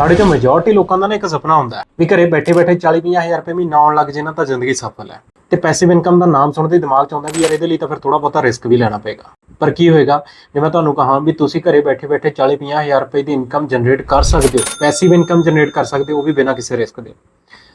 ਸਾਡੇ ਚੋਂ ਮੈਜੋਰਟੀ ਲੋਕਾਂ ਦਾ ਨਾ ਇੱਕ ਸੁਪਨਾ ਹੁੰਦਾ ਵੀ ਘਰੇ ਬੈਠੇ ਬੈਠੇ 40 ਹਜ਼ਾਰ ਰੁਪਏ ਮਹੀਨਾ ਆਉਣ ਲੱਗ ਜੇ ਨਾ ਤਾਂ ਜ਼ਿੰਦਗੀ ਸਫਲ ਹੈ। ਤੇ ਪੈਸਿਵ ਇਨਕਮ ਦਾ ਨਾਮ ਸੁਣਦੇ ਦਿਮਾਗ 'ਚ ਆਉਂਦਾ ਵੀ ਯਾਰ ਇਹਦੇ ਲਈ ਤਾਂ ਫਿਰ ਥੋੜਾ ਬਹੁਤਾ ਰਿਸਕ ਵੀ ਲੈਣਾ ਪਏਗਾ। ਪਰ ਕੀ ਹੋਏਗਾ? ਜੇ ਮੈਂ ਤੁਹਾਨੂੰ ਕਹਾਂ ਵੀ ਤੁਸੀਂ ਘਰੇ ਬੈਠੇ ਬੈਠੇ 40 ਹਜ਼ਾਰ ਰੁਪਏ ਦੀ ਇਨਕਮ ਜਨਰੇਟ ਕਰ ਸਕਦੇ ਹੋ ਪੈਸਿਵ ਇਨਕਮ ਜਨਰੇਟ ਕਰ ਸਕਦੇ ਹੋ, ਉਹ ਵੀ ਬਿਨਾਂ ਕਿਸੇ ਰਿਸਕ ਦੇ।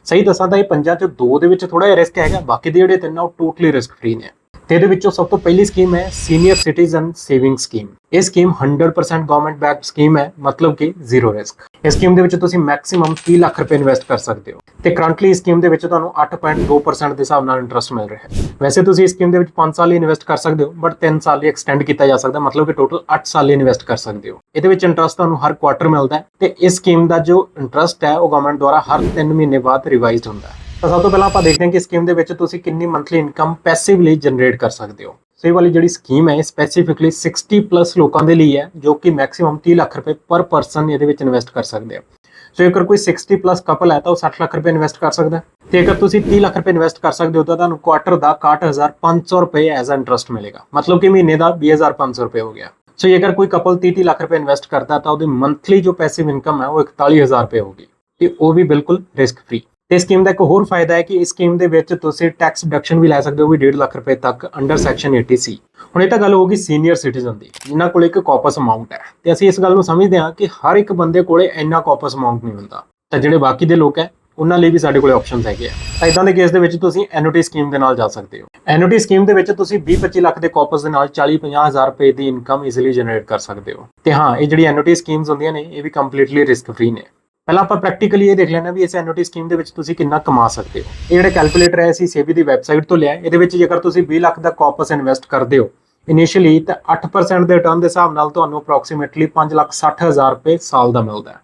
ਸਹੀ ਦੱਸਾਂ ਤਾਂ ਇਹ ਪੰਜਾਂ ਚੋਂ ਦੋ ਦੇ ਵਿੱਚ ਥੋੜਾ ਜਿਹਾ ਰਿਸਕ ਹੈਗਾ, ਬਾਕੀ ਦੇ ਜਿਹੜੇ ਤਿੰਨ ਆ ਉਹ ਟੋਟਲੀ ਰਿਸਕ ਫ੍ਰੀ ਨੇ। ਤੇ ਇਹਦੇ ਵਿੱਚੋਂ ਸਭ ਤੋਂ ਪਹਿਲੀ ਸਕੀਮ ਹੈ ਸੀਨੀਅਰ ਸਿਟੀਜ਼ਨ ਸੇਵਿੰਗ ਸਕੀਮ ਇਹ ਸਕੀਮ 100% ਗਵਰਨਮੈਂਟ ਬੈਕਡ ਸਕੀਮ ਹੈ, ਮਤਲਬ ਕਿ ਜ਼ੀਰੋ ਰਿਸਕ ਇਸ ਸਕੀਮ ਦੇ ਵਿੱਚ ਤੁਸੀਂ ਮੈਕਸਿਮਮ 30 ਲੱਖ ਰੁਪਏ ਇਨਵੈਸਟ ਕਰ ਸਕਦੇ ਹੋ। ਤੇ ਕਰੰਟਲੀ ਇਸ ਸਕੀਮ ਦੇ ਵਿੱਚ ਤੁਹਾਨੂੰ 8.2% ਦੇ ਹਿਸਾਬ ਨਾਲ ਇੰਟਰਸਟ ਮਿਲ ਰਿਹਾ ਹੈ। ਵੈਸੇ ਤੁਸੀਂ ਇਸ ਸਕੀਮ ਦੇ ਵਿੱਚ 5 ਸਾਲ ਲਈ ਇਨਵੈਸਟ ਕਰ ਸਕਦੇ ਹੋ ਬਟ 3 ਸਾਲ ਲਈ ਐਕਸਟੈਂਡ ਕੀਤਾ ਜਾ ਸਕਦਾ, ਮਤਲਬ ਕਿ ਟੋਟਲ 8 ਸਾਲ ਲਈ ਇਨਵੈਸਟ ਕਰ ਸਕਦੇ ਹੋ। ਇਹਦੇ ਵਿੱਚ ਇੰਟਰਸਟ ਤੁਹਾਨੂੰ ਹਰ ਕੁਆਟਰ ਮਿਲਦਾ ਹੈ ਤੇ ਇਸ ਸਕੀਮ ਦਾ ਜੋ ਇੰਟਰਸਟ ਹੈ, ਉਹ ਗਵਰਨਮੈਂਟ ਦੁਆਰਾ ਹਰ 3 ਮਹੀਨੇ ਬਾਅਦ ਰਿਵਾਈਜ਼ਡ ਹੁੰਦਾ ਹੈ। ਤਾਂ ਸਭ ਤੋਂ ਪਹਿਲਾਂ ਆਪਾਂ ਦੇਖਦੇ ਹਾਂ ਕਿ ਸਕੀਮ ਦੇ ਵਿੱਚ ਤੁਸੀਂ ਕਿੰਨੀ ਮੰਥਲੀ ਇਨਕਮ ਪੈਸਿਵਲੀ ਜਨਰੇਟ ਕਰ ਸਕਦੇ ਹੋ। ਸੋ ਇਹ ਵਾਲੀ ਜਿਹੜੀ ਸਕੀਮ ਹੈ ਸਪੈਸੀਫਿਕਲੀ 60 ਪਲੱਸ ਲੋਕਾਂ ਦੇ ਲਈ ਹੈ, ਜੋ ਕਿ ਮੈਕਸਿਮਮ 30 ਲੱਖ ਰੁਪਏ ਪਰ ਪਰਸਨ ਇਹਦੇ ਵਿੱਚ ਇਨਵੈਸਟ ਕਰ ਸਕਦੇ ਆ ਸੋ ਜੇਕਰ ਕੋਈ 60 ਪਲੱਸ ਕਪਲ ਹੈ, ਤਾਂ ਉਹ 60 ਲੱਖ ਰੁਪਏ ਇਨਵੈਸਟ ਕਰ ਸਕਦਾ ਹੈ। ਤੇ ਅਗਰ ਤੁਸੀਂ 30 ਲੱਖ ਰੁਪਏ ਇਨਵੈਸਟ ਕਰ ਸਕਦੇ ਹੋ, ਤਾਂ ਤੁਹਾਨੂੰ ਕੁਆਟਰ ਦਾ 61500 ਰੁਪਏ ਐਜ਼ ਅ ਇੰਟਰਸਟ ਮਿਲੇਗਾ। ਮਤਲਬ ਕਿ ਮਹੀਨੇ ਦਾ 20500 ਰੁਪਏ ਹੋ ਗਿਆ। ਸੋ ਜੇਕਰ ਕੋਈ ਕਪਲ 30 30 ਲੱਖ ਰੁਪਏ ਇਨਵੈਸਟ ਕਰਦਾ, ਤਾਂ ਉਹਦੀ ਮੰਥਲੀ ਜੋ ਪੈਸਿਵ ਇਨਕਮ ਹੈ, ਉਹ 41000 ਰੁਪਏ ਹੋਗੀ ਤੇ ਉਹ ਵੀ ਬਿਲਕੁਲ ਰਿਸਕ ਫ੍ਰੀ ਤੇ ਸਕੀਮ ਦਾ ਇੱਕ ਹੋਰ ਫਾਇਦਾ ਹੈ ਕਿ ਇਸ ਸਕੀਮ ਦੇ ਵਿੱਚ ਤੁਸੀਂ ਟੈਕਸ ਡਿਡਕਸ਼ਨ ਵੀ ਲੈ ਸਕਦੇ ਹੋ ਵੀ 1.5 ਲੱਖ ਰੁਪਏ ਤੱਕ ਅੰਡਰ ਸੈਕਸ਼ਨ 80C ਹੁਣ ਇਹ ਤਾਂ ਗੱਲ ਹੋ ਗਈ ਸੀਨੀਅਰ ਸਿਟੀਜ਼ਨ ਦੀ, ਜਿਨ੍ਹਾਂ ਕੋਲ ਇੱਕ ਕਾਪਸ ਅਮਾਉਂਟ ਹੈ। ਤੇ ਅਸੀਂ ਇਸ ਗੱਲ ਨੂੰ ਸਮਝਦੇ ਹਾਂ ਕਿ ਹਰ ਇੱਕ ਬੰਦੇ ਕੋਲੇ ਇੰਨਾ ਕਾਪਸ ਅਮਾਉਂਟ ਨਹੀਂ ਹੁੰਦਾ। ਤਾਂ ਜਿਹੜੇ ਬਾਕੀ ਦੇ ਲੋਕ ਹੈ, ਉਹਨਾਂ ਲਈ ਵੀ ਸਾਡੇ ਕੋਲੇ ਆਪਸ਼ਨਸ ਹੈਗੇ ਆ। ਤਾਂ ਇਦਾਂ ਦੇ ਕੇਸ ਦੇ ਵਿੱਚ ਤੁਸੀਂ ਐਨੂਟੀ ਸਕੀਮ ਦੇ ਨਾਲ ਜਾ ਸਕਦੇ ਹੋ। ਐਨੂਟੀ ਸਕੀਮ ਦੇ ਵਿੱਚ ਤੁਸੀਂ 20-25 ਲੱਖ ਦੇ ਕਾਪਸ ਦੇ ਨਾਲ 40-50 ਹਜ਼ਾਰ ਰੁਪਏ ਦੀ ਇਨਕਮ ਈਜ਼ੀਲੀ ਜਨਰੇਟ ਕਰ ਸਕਦੇ ਹੋ। ਤੇ ਹਾਂ, ਇਹ ਜਿਹੜੀ ਐਨੂਟੀ ਸਕੀਮਸ ਹੁੰਦੀਆਂ ਨੇ, ਇਹ ਵੀ ਕੰਪਲੀਟਲੀ ਰਿਸਕ ਫ੍ਰੀ ਨੇ। ਪਹਿਲਾਂ ਆਪਾਂ ਪ੍ਰੈਕਟੀਕਲੀ ਇਹ ਦੇਖ ਲੈਣਾ ਵੀ ਇਸ ਐਨੂਟੀ ਸਕੀਮ ਦੇ ਵਿੱਚ ਤੁਸੀਂ ਕਿੰਨਾ ਕਮਾ ਸਕਦੇ ਹੋ। ਇਹ ਜਿਹੜਾ ਕੈਲਕੂਲੇਟਰ ਹੈ ਅਸੀਂ ਸੇਬੀ ਦੀ ਵੈਬਸਾਈਟ ਤੋਂ ਲਿਆ ਇਹਦੇ ਵਿੱਚ ਜੇਕਰ ਤੁਸੀਂ 20 ਲੱਖ ਦਾ ਕਾਪਸ ਇਨਵੈਸਟ ਕਰਦੇ ਹੋ ਇਨੀਸ਼ੀਅਲੀ ਤਾਂ 8% ਦੇ ਰਿਟਰਨ ਦੇ ਹਿਸਾਬ ਨਾਲ ਤੁਹਾਨੂੰ ਅਪਰੋਕਸੀਮੇਟਲੀ 560000 ਰੁਪਏ ਸਾਲ ਦਾ ਮਿਲਦਾ ਹੈ,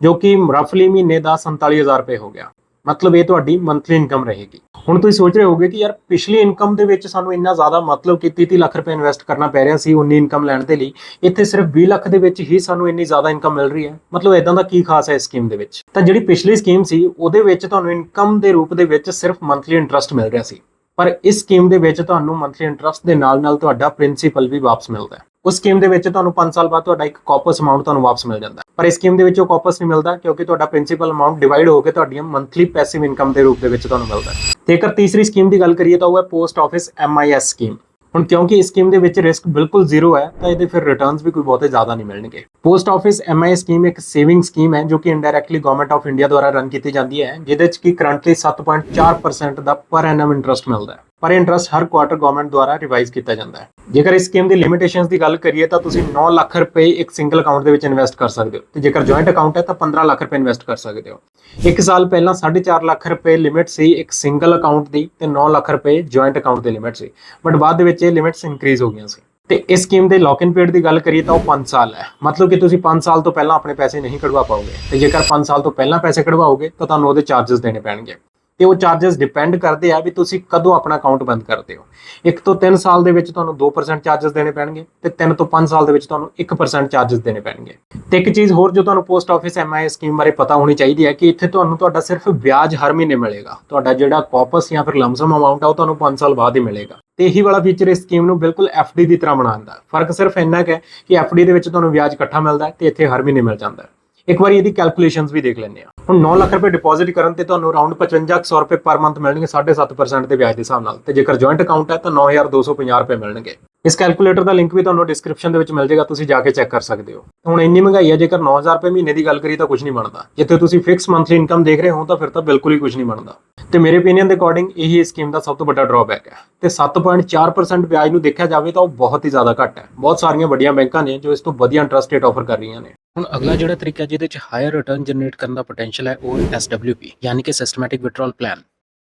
ਜੋ ਕਿ ਰਫਲੀ ਮਹੀਨੇ ਦਾ 47000 ਰੁਪਏ ਹੋ ਗਿਆ। ਮਤਲਬ ਇਹ ਤੁਹਾਡੀ ਮੰਥਲੀ ਇਨਕਮ ਰਹੇਗੀ। ਹੁਣ ਤੁਸੀਂ ਸੋਚ ਰਹੇ ਹੋਗੇ ਕਿ ਯਾਰ ਪਿਛਲੀ ਇਨਕਮ ਦੇ ਵਿੱਚ ਸਾਨੂੰ ਇੰਨਾ ਜ਼ਿਆਦਾ ਮਤਲਬ ਕਿ 30 ਲੱਖ ਰੁਪਏ ਇਨਵੈਸਟ ਕਰਨਾ ਪੈ ਰਿਹਾ ਸੀ ਉਨੀ ਇਨਕਮ ਲੈਣ ਦੇ ਲਈ, ਇੱਥੇ ਸਿਰਫ 20 ਲੱਖ ਦੇ ਵਿੱਚ ਹੀ ਸਾਨੂੰ ਇੰਨੀ ਜ਼ਿਆਦਾ ਇਨਕਮ ਮਿਲ ਰਹੀ ਹੈ। ਮਤਲਬ ਇਦਾਂ ਦਾ ਕੀ ਖਾਸ ਹੈ ਇਸ ਸਕੀਮ ਦੇ ਵਿੱਚ? ਤਾਂ ਜਿਹੜੀ ਪਿਛਲੀ ਸਕੀਮ ਸੀ, ਉਹਦੇ ਵਿੱਚ ਤੁਹਾਨੂੰ ਇਨਕਮ ਦੇ ਰੂਪ ਦੇ ਵਿੱਚ ਸਿਰਫ ਮੰਥਲੀ ਇੰਟਰਸਟ ਮਿਲ ਰਿਹਾ ਸੀ। ਪਰ ਇਸ ਸਕੀਮ ਦੇ ਵਿੱਚ ਤੁਹਾਨੂੰ ਮੰਥਲੀ ਇੰਟਰਸਟ ਦੇ ਨਾਲ ਨਾਲ ਤੁਹਾਡਾ ਪ੍ਰਿੰਸੀਪਲ ਵੀ ਵਾਪਸ ਮਿਲਦਾ ਹੈ। ਉਸ ਸਕੀਮ ਦੇ ਵਿੱਚ ਤੁਹਾਨੂੰ 5 ਸਾਲ ਬਾਅਦ ਤੁਹਾਡਾ ਇੱਕ ਕਾਪਸ ਅਮਾਉਂਟ ਤੁਹਾਨੂੰ ਵਾਪਸ ਮਿਲ ਜਾਂਦਾ ਪਰ ਇਸ ਸਕੀਮ ਦੇ ਵਿੱਚ ਉਹ ਕਾਪਸ ਨਹੀਂ ਮਿਲਦਾ ਕਿਉਂਕਿ ਤੁਹਾਡਾ ਪ੍ਰਿੰਸੀਪਲ ਅਮਾਉਂਟ ਡਿਵਾਈਡ ਹੋ ਕੇ ਤੁਹਾਡੀਆਂ ਮੰਥਲੀ ਪੈਸਿਵ ਇਨਕਮ ਦੇ ਰੂਪ ਦੇ ਵਿੱਚ ਤੁਹਾਨੂੰ ਮਿਲਦਾ ਹੈ। ਤੇ ਜੇਕਰ ਤੀਸਰੀ ਸਕੀਮ ਦੀ ਗੱਲ ਕਰੀਏ ਤਾਂ ਉਹ ਹੈ ਪੋਸਟ ਆਫਿਸ ਐਮਆਈਐਸ ਸਕੀਮ ਹੁਣ ਕਿਉਂਕਿ ਇਸ ਸਕੀਮ ਦੇ ਵਿੱਚ ਰਿਸਕ ਬਿਲਕੁਲ ਜ਼ੀਰੋ ਹੈ, ਤਾਂ ਇਹਦੇ ਫਿਰ ਰਿਟਰਨਸ ਵੀ ਕੋਈ ਬਹੁਤੇ ਜ਼ਿਆਦਾ ਨਹੀਂ ਮਿਲਣਗੇ। ਪੋਸਟ ਆਫਿਸ ਐਮਆਈਐਸ ਸਕੀਮ ਇੱਕ ਸੇਵਿੰਗ ਸਕੀਮ ਹੈ, ਜੋ ਕਿ ਇਨਡਾਇਰੈਕਟਲੀ ਗਵਰਨਮੈਂਟ ਆਫ ਇੰਡੀਆ ਦੁਆਰਾ ਰਨ ਕੀਤੀ ਜਾਂਦੀ ਹੈ, ਜਿਹਦੇ ਵਿੱਚ ਕਿ ਕਰੰਟਲੀ 7.4% ਦਾ ਪਰ ਐਨਮ ਇੰਟਰਸਟ ਮਿਲਦਾ ਹੈ। ਪਰ ਇੰਟਰਸਟ ਹਰ ਕੁਆਟਰ ਗਵਰਨਮੈਂਟ ਦੁਆਰਾ ਰਿਵਾਈਜ਼ ਕੀਤਾ ਜਾਂਦਾ ਹੈ। ਜੇਕਰ ਇਸ ਸਕੀਮ ਦੀ ਲਿਮਿਟੇਸ਼ਨਸ ਦੀ ਗੱਲ ਕਰੀਏ ਤਾਂ ਤੁਸੀਂ 9 ਲੱਖ ਰੁਪਏ ਇੱਕ ਸਿੰਗਲ ਅਕਾਊਂਟ ਦੇ ਵਿੱਚ ਇਨਵੈਸਟ ਕਰ ਸਕਦੇ ਹੋ ਤੇ ਜੇਕਰ ਜੁਆਇੰਟ ਅਕਾਊਂਟ ਹੈ ਤਾਂ 15 ਲੱਖ ਰੁਪਏ ਇਨਵੈਸਟ ਕਰ ਸਕਦੇ ਹੋ। ਇੱਕ ਸਾਲ ਪਹਿਲਾਂ 4.5 ਲੱਖ ਰੁਪਏ ਲਿਮਿਟ ਸੀ ਇੱਕ ਸਿੰਗਲ ਅਕਾਊਂਟ ਦੀ ਤੇ 9 ਲੱਖ ਰੁਪਏ ਜੁਆਇੰਟ ਅਕਾਊਂਟ ਦੀ ਲਿਮਿਟ ਸੀ। ਬਟ ਬਾਅਦ ਦੇ ਵਿੱਚ ਇਹ ਲਿਮਿਟਸ ਇਨਕਰੀਜ਼ ਹੋ ਗਈਆਂ ਸੀ। ਤੇ ਇਸ ਸਕੀਮ ਦੇ ਲੌਕ ਇਨ ਪੀਰੀਅਡ ਦੀ ਗੱਲ ਕਰੀਏ ਤਾਂ ਉਹ 5 ਸਾਲ ਹੈ। ਮਤਲਬ ਕਿ ਤੁਸੀਂ 5 ਸਾਲ ਤੋਂ ਪਹਿਲਾਂ ਆਪਣੇ ਪੈਸੇ ਨਹੀਂ ਕਢਵਾ ਪਾਓਗੇ। ਤੇ ਜੇਕਰ 5 ਸਾਲ ਤੋਂ ਪਹਿਲਾਂ ਪੈਸੇ ਕਢਵਾਓਗੇ ਤਾਂ ਤੁਹਾਨੂੰ ਉਹਦੇ ਚਾਰजेस ਦੇਣੇ ਪੈਣਗੇ। ਤੇ ਉਹ ਚਾਰजेस ਡਿਪੈਂਡ ਕਰਦੇ ਆ ਵੀ ਤੁਸੀਂ ਕਦੋਂ ਆਪਣਾ ਅਕਾਊਂਟ ਬੰਦ ਕਰਦੇ ਹੋ। ਇੱਕ ਤੋਂ 3 ਸਾਲ ਦੇ ਵਿੱਚ ਤੁਹਾਨੂੰ 2% ਚਾਰजेस ਦੇਣੇ ਪੈਣਗੇ ਤੇ 3 ਤੋਂ 5 ਸਾਲ ਦੇ ਵਿੱਚ ਤੁਹਾਨੂੰ 1% ਚਾਰजेस ਦੇਣੇ ਪੈਣਗੇ। ਤੇ ਇੱਕ ਚੀਜ਼ ਹੋਰ ਜੋ ਤੁਹਾਨੂੰ ਪੋਸਟ ਆਫਿਸ ਐਮਆਈ ਸਕੀਮ ਬਾਰੇ ਪਤਾ ਹੋਣੀ ਚਾਹੀਦੀ ਹੈ ਕਿ ਇੱਥੇ ਤੁਹਾਨੂੰ ਤੁਹਾਡਾ ਸਿਰਫ ਵਿਆਜ ਹਰ ਮਹੀਨੇ ਮਿਲੇਗਾ। ਤੁਹਾਡਾ ਜਿਹੜਾ ਕਾਪਸ ਜਾਂ ਫਿਰ ਲਮਸਮ ਅਮਾਉਂਟ ਆ ਉਹ ਤੁਹਾਨੂੰ 5 ਸਾਲ ਬਾਅਦ ਹੀ ਮਿਲੇਗਾ। ਤੇ ਇਹੀ ਵਾਲਾ ਫੀਚਰ ਇਸ ਸਕੀਮ ਨੂੰ ਬਿਲਕੁਲ ਐਫਡੀ ਦੀ ਤਰ੍ਹਾਂ ਬਣਾਉਂਦਾ ਫ਼ਰਕ ਸਿਰਫ ਇੰਨਾ ਹੈ ਕਿ ਐਫਡੀ ਦੇ ਵਿੱਚ ਤੁਹਾਨੂੰ ਵਿਆਜ ਇਕੱਠਾ ਮਿਲਦਾ ਤੇ ਇੱਥੇ ਹਰ ਮਹੀਨੇ ਮਿਲ ਜਾਂਦਾ ਇੱਕ ਵਾਰੀ ਇਹਦੀ ਕੈਲਕੂਲੇਸ਼ਨਸ ਵੀ ਦੇਖ ਲੈਂਦੇ ਆ ਹੁਣ 9 ਲੱਖ ਰੁਪਏ ਡਿਪੋਜ਼ਿਟ ਕਰਨ ਤੇ ਤੁਹਾਨੂੰ ਅਰਾਊਂਡ 5500 ਰੁਪਏ ਪਰ ਮੰਥ ਮਿਲਣਗੇ 7.5% ਦੇ ਵਿਆਜ ਦੇ ਹਿਸਾਬ ਨਾਲ। ਤੇ ਜੇਕਰ ਜੁਆਇੰਟ ਅਕਾਊਂਟ ਹੈ, ਤਾਂ 9250 ਰੁਪਏ ਮਿਲਣਗੇ। ਇਸ ਕੈਲਕੂਲੇਟਰ ਦਾ ਲਿੰਕ ਵੀ ਤੁਹਾਨੂੰ ਡਿਸਕ੍ਰਿਪਸ਼ਨ ਦੇ ਵਿੱਚ ਮਿਲ ਜਾਏਗਾ, ਤੁਸੀਂ ਜਾ ਕੇ ਚੈੱਕ ਕਰ ਸਕਦੇ ਹੋ। ਹੁਣ ਇੰਨੀ ਮਹਿੰਗਾਈ ਹੈ, ਜੇਕਰ 9000 ਰੁਪਏ ਮਹੀਨੇ ਦੀ ਗੱਲ ਕਰੀ ਤਾਂ ਕੁਝ ਨਹੀਂ ਬਣਦਾ। ਜਿੱਥੇ ਤੁਸੀਂ ਫਿਕਸ ਮੰਥਲੀ ਇਨਕਮ ਦੇਖ ਰਹੇ ਹੋ, ਤਾਂ ਫਿਰ ਤਾਂ ਬਿਲਕੁਲ ਹੀ ਕੁਝ ਨਹੀਂ ਬਣਦਾ। ਤੇ ਮੇਰੇ ਓਪੀਨੀਅਨ ਦੇ ਅਕੋਰਡਿੰਗ ਇਹੀ ਇਸ ਸਕੀਮ ਦਾ ਸਭ ਤੋਂ ਵੱਡਾ ਡਰਾਬੈਕ ਹੈ। ਤੇ 7.4% ਵਿਆਜ ਨੂੰ ਦੇਖਿਆ ਜਾਵੇ, ਤਾਂ ਉਹ ਬਹੁਤ ਹੀ ਜ਼ਿਆਦਾ ਘੱਟ ਹੈ। ਬਹੁਤ ਸਾਰੀਆਂ ਵੱਡੀਆਂ ਬੈਂਕਾਂ ਨੇ, ਜੋ ਇਸ ਤੋਂ ਵਧੀਆ ਇੰਟਰਸਟ ਰੇਟ ਆਫਰ ਕਰ ਰਹੀਆਂ ਨੇ। ਹੁਣ ਅਗਲਾ ਜਿਹੜਾ ਤਰੀਕਾ ਜਿਹਦੇ 'ਚ ਹਾਇਰ ਰਿਟਰਨ ਜਨਰੇਟ ਕਰਨ ਦਾ ਪੋਟੈਂਸ਼ੀਅਲ ਹੈ ਉਹ SWP ਯਾਨੀ ਕਿ systematic withdrawal plan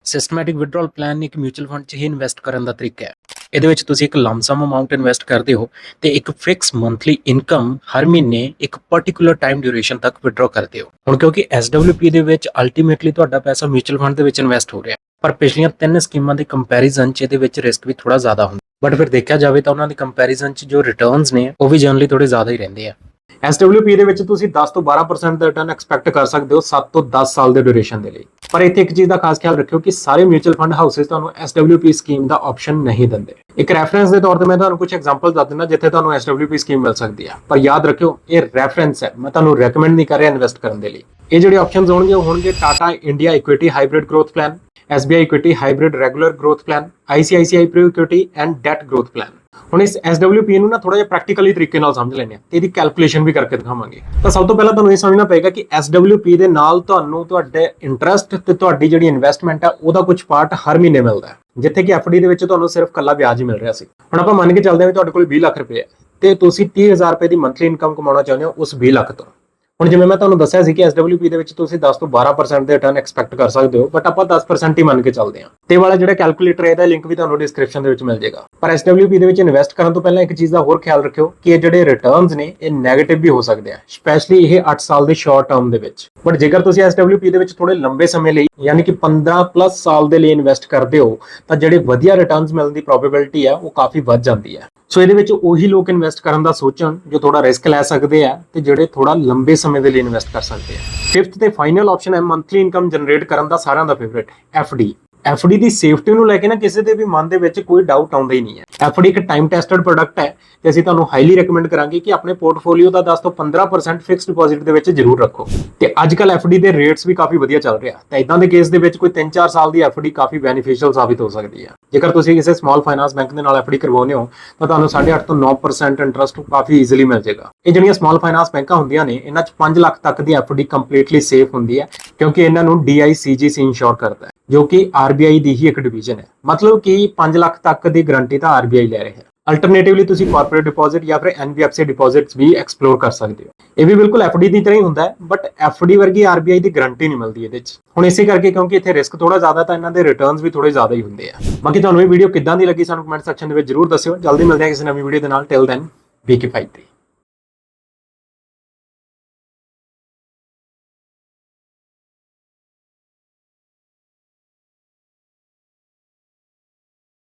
systematic withdrawal plan ਇੱਕ ਮਿਊਚੁਅਲ ਫੰਡ 'ਚ ਹੀ ਇਨਵੈਸਟ ਕਰਨ ਦਾ ਤਰੀਕਾ ਹੈ। ਇਹਦੇ ਵਿੱਚ ਤੁਸੀਂ ਇੱਕ ਲੰਮਸਮ ਅਮਾਉਂਟ ਇਨਵੈਸਟ ਕਰਦੇ ਹੋ ਤੇ ਇੱਕ ਫਿਕਸ ਮੰਥਲੀ ਇਨਕਮ ਹਰ ਮਹੀਨੇ ਇੱਕ ਪਾਰਟਿਕੂਲਰ ਟਾਈਮ ਡਿਊਰੇਸ਼ਨ ਤੱਕ ਵਿਡਰਾ ਕਰਦੇ ਹੋ। ਹੁਣ ਕਿਉਂਕਿ SWP ਦੇ ਵਿੱਚ ਅਲਟੀਮੇਟਲੀ ਤੁਹਾਡਾ ਪੈਸਾ ਮਿਊਚੁਅਲ ਫੰਡ ਦੇ ਵਿੱਚ ਇਨਵੈਸਟ ਹੋ ਰਿਹਾ ਪਰ ਪਿਛਲੀਆਂ ਤਿੰਨ ਸਕੀਮਾਂ ਦੇ ਕੰਪੈਰੀਜ਼ਨ 'ਚ ਇਹਦੇ ਵਿੱਚ ਰਿਸਕ ਵੀ ਥੋੜਾ ਜ਼ਿਆਦਾ ਹੁੰਦਾ। ਬਟ ਫਿਰ ਦੇਖਿਆ ਜਾਵੇ ਤਾਂ ਉਹਨਾਂ ਦੇ ਕੰਪੈਰੀਜ਼ਨ 'ਚ ਜੋ ਰਿਟਰਨਸ ਨੇ, ਉਹ ਵੀ ਜਨਰਲੀ ਥੋੜੇ ਜ਼ਿਆਦਾ ਹੀ ਰਹਿੰਦੇ ਆ। SWP ਦੇ ਵਿੱਚ ਤੁਸੀਂ 10 ਤੋਂ 12% ਦਾ ਰਿਟਰਨ ਐਕਸਪੈਕਟ ਕਰ ਸਕਦੇ ਹੋ 7 ਤੋਂ 10 ਸਾਲ ਦੇ ਡਿਊਰੇਸ਼ਨ ਦੇ ਲਈ। ਪਰ ਇੱਥੇ ਇੱਕ ਚੀਜ਼ ਦਾ ਖਾਸ ਖਿਆਲ ਰੱਖਿਓ ਕਿ ਸਾਰੇ ਮਿਊਚੁਅਲ ਫੰਡ ਹਾਊਸਸ ਤੁਹਾਨੂੰ SWP ਸਕੀਮ ਦਾ ਆਪਸ਼ਨ ਨਹੀਂ ਦਿੰਦੇ। ਇੱਕ ਰੈਫਰੈਂਸ ਦੇ ਤੌਰ ਤੇ ਮੈਂ ਤੁਹਾਨੂੰ ਕੁਝ ਐਗਜ਼ਾਮਪਲ ਦੱਸ ਦਿੰਦਾ ਜਿੱਥੇ ਤੁਹਾਨੂੰ SWP ਸਕੀਮ ਮਿਲ ਸਕਦੀ ਹੈ ਪਰ ਯਾਦ ਰੱਖਿਓ, ਇਹ ਰੈਫਰੈਂਸ ਹੈ। ਮੈਂ ਤੁਹਾਨੂੰ ਰეკਮੈਂਡ ਨਹੀਂ ਕਰ ਰਿਹਾ ਇਨਵੈਸਟ ਕਰਨ ਦੇ ਲਈ। ਇਹ ਜਿਹੜੇ ਆਪਸ਼ਨਸ ਹੋਣਗੇ, ਉਹ ਹੋਣਗੇ Tata India equity hybrid growth plan SBI equity hybrid regular growth plan ICICI pre equity and debt growth plan ਹੁਣ ਇਸ SWP ਨੂੰ ਨਾ ਥੋੜਾ ਜਿਹਾ ਪ੍ਰੈਕਟੀਕਲੀ ਤਰੀਕੇ ਨਾਲ ਸਮਝ ਲੈਣੇ ਆ ਤੇ ਇਹਦੀ ਕੈਲਕੂਲੇਸ਼ਨ ਵੀ ਕਰਕੇ ਦਿਖਾਵਾਂਗੇ। ਤਾਂ ਸਭ ਤੋਂ ਪਹਿਲਾਂ ਤੁਹਾਨੂੰ ਇਹ ਸਮਝਣਾ ਪਏਗਾ ਕਿ SWP ਦੇ ਨਾਲ ਤੁਹਾਨੂੰ ਤੁਹਾਡੇ ਇੰਟਰਸਟ ਤੇ ਤੁਹਾਡੀ ਜਿਹੜੀ ਇਨਵੈਸਟਮੈਂਟ ਆ, ਉਹਦਾ ਕੁਝ ਪਾਰਟ ਹਰ ਮਹੀਨੇ ਮਿਲਦਾ ਹੈ। ਜਿੱਥੇ ਕਿ FD ਦੇ ਵਿੱਚ ਤੁਹਾਨੂੰ ਸਿਰਫ ਕੱਲਾ ਵਿਆਜ ਹੀ ਮਿਲ ਰਿਹਾ ਸੀ। ਹੁਣ ਆਪਾਂ ਮੰਨ ਕੇ ਚੱਲਦੇ ਹਾਂ ਵੀ ਤੁਹਾਡੇ ਕੋਲ 20 ਲੱਖ ਰੁਪਏ ਹੈ ਤੇ ਤੁਸੀਂ 30000 ਰੁਪਏ ਦੀ ਮੰਥਲੀ ਇਨਕਮ ਕਮਾਉਣਾ ਚਾਹੁੰਦੇ ਹੋ ਉਸ 20 ਲੱਖ ਤੋਂ। ਹੁਣ ਜਿਵੇਂ ਮੈਂ ਤੁਹਾਨੂੰ ਦੱਸਿਆ ਸੀ ਕਿ SWP ਦੇ ਵਿੱਚ ਤੁਸੀਂ 10 ਤੋਂ 12% ਦੇ ਰਿਟਰਨ ਐਕਸਪੈਕਟ ਕਰ ਸਕਦੇ ਹੋ ਬਟ ਆਪਾਂ 10% ਹੀ ਮੰਨ ਕੇ ਚੱਲਦੇ ਹਾਂ। ਤੇ ਵਾਲਾ ਜਿਹੜਾ ਕੈਲਕੂਲੇਟਰ ਹੈ, ਇਹਦਾ ਲਿੰਕ ਵੀ ਤੁਹਾਨੂੰ ਡਿਸਕ੍ਰਿਪਸ਼ਨ ਦੇ ਵਿੱਚ ਮਿਲ ਜਾਏਗਾ। ਪਰ SWP ਦੇ ਵਿੱਚ ਇਨਵੈਸਟ ਕਰਨ ਤੋਂ ਪਹਿਲਾਂ ਇੱਕ ਚੀਜ਼ ਦਾ ਹੋਰ ਖਿਆਲ ਰੱਖਿਓ ਕਿ ਇਹ ਜਿਹੜੇ ਰਿਟਰਨਸ ਨੇ, ਇਹ 네ਗੇਟਿਵ ਵੀ ਹੋ ਸਕਦੇ ਆ ਸਪੈਸ਼ਲੀ ਇਹ 8 ਸਾਲ ਦੇ ਸ਼ਾਰਟ ਟਰਮ ਦੇ ਵਿੱਚ। ਬਟ ਜੇਕਰ ਤੁਸੀਂ SWP ਦੇ ਵਿੱਚ ਥੋੜੇ ਲੰਬੇ ਸਮੇਂ ਲਈ, ਯਾਨੀ ਕਿ 15 ਪਲੱਸ ਸਾਲ ਦੇ ਲਈ ਇਨਵੈਸਟ ਕਰਦੇ ਹੋ, ਤਾਂ ਜਿਹੜੇ ਵਧੀਆ ਰਿਟਰਨਸ ਮਿਲਣ ਦੀ ਪ੍ਰੋਬੇਬਿਲਿਟੀ ਹੈ ਉਹ ਕਾਫੀ ਵੱਧ ਜਾਂਦੀ ਹੈ ਸੋ ਇਹਦੇ ਵਿੱਚ ਉਹੀ ਲੋਕ ਇਨਵੈਸਟ ਕਰਨ ਦਾ ਸੋਚਣ ਜੋ ਥੋੜਾ ਰਿਸਕ ਲੈ ਸਕਦੇ ਆ ਤੇ ਜਿਹੜੇ ਥੋੜਾ ਲੰਬੇ ਸਮੇਂ ਦੇ ਲਈ ਇਨਵੈਸਟ ਕਰ ਸਕਦੇ ਆ। ਫਿਫਥ ਤੇ ਫਾਈਨਲ ਆਪਸ਼ਨ ਹੈ ਮੰਥਲੀ ਇਨਕਮ ਜਨਰੇਟ ਕਰਨ ਦਾ ਸਾਰਿਆਂ ਦਾ ਫੇਵਰਿਟ FD FD ਦੀ ਸੇਫਟੀ ਨੂੰ ਲੈ ਕੇ ਨਾ ਕਿਸੇ ਦੇ ਵੀ ਮਨ ਦੇ ਵਿੱਚ ਕੋਈ ਡਾਊਟ ਆਉਂਦਾ ਹੀ ਨਹੀਂ ਹੈ। FD ਇੱਕ ਟਾਈਮ ਟੈਸਟਡ ਪ੍ਰੋਡਕਟ ਹੈ ਤੇ ਅਸੀਂ ਤੁਹਾਨੂੰ ਹਾਈਲੀ ਰეკਮੈਂਡ ਕਰਾਂਗੇ ਕਿ ਆਪਣੇ ਪੋਰਟਫੋਲੀਓ ਦਾ 10 ਤੋਂ 15% ਫਿਕਸਡ ਡਿਪੋਜ਼ਿਟ ਦੇ ਵਿੱਚ ਜ਼ਰੂਰ ਰੱਖੋ। ਤੇ ਅੱਜ ਕੱਲ FD ਦੇ ਰੇਟਸ ਵੀ ਕਾਫੀ ਵਧੀਆ ਚੱਲ ਰਿਹਾ। ਤਾਂ ਇਦਾਂ ਦੇ ਕੇਸ ਦੇ ਵਿੱਚ ਕੋਈ 3-4 ਸਾਲ ਦੀ FD ਕਾਫੀ ਬੈਨੀਫੀਸ਼ੀਅਲ ਸਾਬਿਤ ਹੋ ਸਕਦੀ ਹੈ। ਜੇਕਰ ਤੁਸੀਂ ਕਿਸੇ ਸਮਾਲ ਫਾਈਨਾਂਸ ਬੈਂਕ ਦੇ ਨਾਲ FD ਕਰਵਾਉਂਦੇ ਹੋ, ਤਾਂ ਤੁਹਾਨੂੰ 8.5 ਤੋਂ 9% ਇੰਟਰਸਟ ਕਾਫੀ ਈਜ਼ੀਲੀ ਮਿਲ ਜਾਏਗਾ। ਇਹ ਜਿਹੜੀਆਂ ਸਮਾਲ ਫਾਈਨਾਂਸ ਬੈਂਕਾਂ ਹੁੰਦੀਆਂ ਨੇ, ਇਹਨਾਂ 'ਚ 5 ਲੱਖ ਤੱਕ ਦੀ FD ਕੰਪਲੀਟਲੀ ਸੇਫ ਹੁੰਦੀ ਹੈ, ਕਿਉਂਕਿ ਇਹਨਾਂ ਨੂੰ DICGC ਇੰਸ਼ੋਰ ਕਰਦਾ ਹੈ। ਜੋ ਕਿ RBI ਦੀ ਹੀ ਇੱਕ ਡਿਵੀਜ਼ਨ ਹੈ। ਮਤਲਬ ਕਿ 5 ਲੱਖ ਤੱਕ ਦੀ ਗਾਰੰਟੀ ਤਾਂ RBI ਲੈ ਰਿਹਾ ਹੈ। ਅਲਟਰਨੇਟਿਵਲੀ ਤੁਸੀਂ ਕਾਰਪੋਰੇਟ ਡਿਪੋਜ਼ਿਟ ਜਾਂ ਫਿਰ NBFC ਡਿਪੋਜ਼ਿਟਸ ਵੀ ਐਕਸਪਲੋਰ ਕਰ ਸਕਦੇ ਹੋ। ਇਹ ਵੀ ਬਿਲਕੁਲ FD ਦੀ ਤਰ੍ਹਾਂ ਹੀ ਹੁੰਦਾ ਹੈ ਬਟ FD ਵਰਗੀ RBI ਦੀ ਗਾਰੰਟੀ ਨਹੀਂ ਮਿਲਦੀ ਇਹਦੇ 'ਚ। ਹੁਣ ਇਸੇ ਕਰਕੇ ਕਿਉਂਕਿ ਇੱਥੇ ਰਿਸਕ ਥੋੜਾ ਜ਼ਿਆਦਾ ਤਾਂ ਇਹਨਾਂ ਦੇ ਰਿਟਰਨਸ ਵੀ ਥੋੜੇ ਜ਼ਿਆਦਾ ਹੀ ਹੁੰਦੇ ਆ। ਬਾਕੀ ਤੁਹਾਨੂੰ ਇਹ ਵੀਡੀਓ ਕਿੱਦਾਂ ਦੀ ਲੱਗੀ ਸਾਨੂੰ ਕਮੈਂਟ ਸੈਕਸ਼ਨ ਦੇ ਵਿੱਚ ਜਰੂਰ ਦੱਸਿਓ। ਜਲਦੀ ਮਿਲਦੇ ਹਾਂ ਕਿਸੇ ਨਵੀਂ ਵੀਡੀਓ ਦੇ ਨਾਲ। ਟਿਲ ਦੈਨ ਬੀ ਕੀ